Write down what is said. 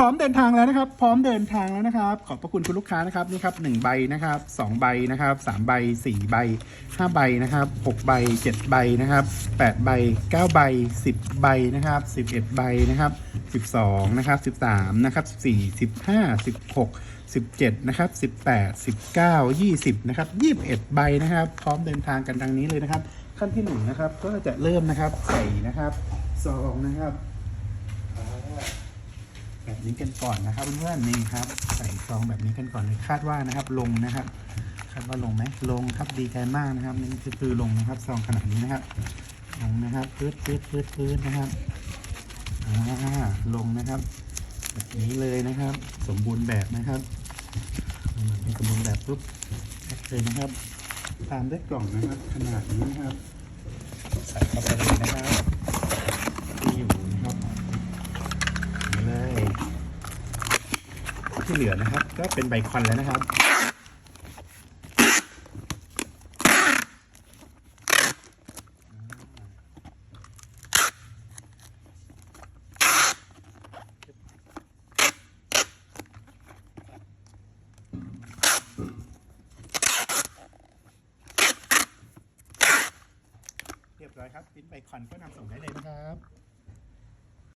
ร้อมเดินทางแล้วนะครับ พร้อมเดินทางแล้วนะครับ ขอบพระคุณคุณลูกค้านะครับนี่ครับหนึ่งใบนะครับสองใบนะครับสามใบสี่ใบห้าใบนะครับหกใบเจ็ดใบนะครับแปดใบเก้าใบสิบใบนะครับสิบเอ็ดใบนะครับสิบสองนะครับสิบสามนะครับสิบสี่สิบห้าสิบหกสิบเจ็ดนะครับสิบแปดสิบเก้ายี่สิบนะครับยี่สิบเอ็ดใบนะครับ พร้อมเดินทางกันดังนี้เลยนะครับ ขั้นที่หนึ่งนะครับก็จะเริ่มนะครับใส่นะครับซองนะครับ แบบนี้กันก่อนนะครับเพื่อนๆนี่ครับ ใส่ซองแบบนี้กันก่อนเลยคาดว่านะครับ ลงนะครับ คาดว่าลงไหมลงครับดีใจมากนะครับนี่คือคือลงนะครับซองขนาดนี้นะครับลงนะครับปื๊ดปื๊ดปื๊ดปื๊ดนะครับอ่าลงนะครับแบบนี้เลยนะครับ สมบูรณ์แบบนะครับอืมนี่สมบูรณ์แบบปุ๊บเลยนะครับ ตามด้วยกล่องนะครับ ขนาดนี้นะครับ ใส่เข้าไป ที่เหลือนะครับ ก็เป็นใบคอนแล้วนะครับ เรียบร้อยครับปิ้นใบคอนก็นำส่งได้เลยนะครับ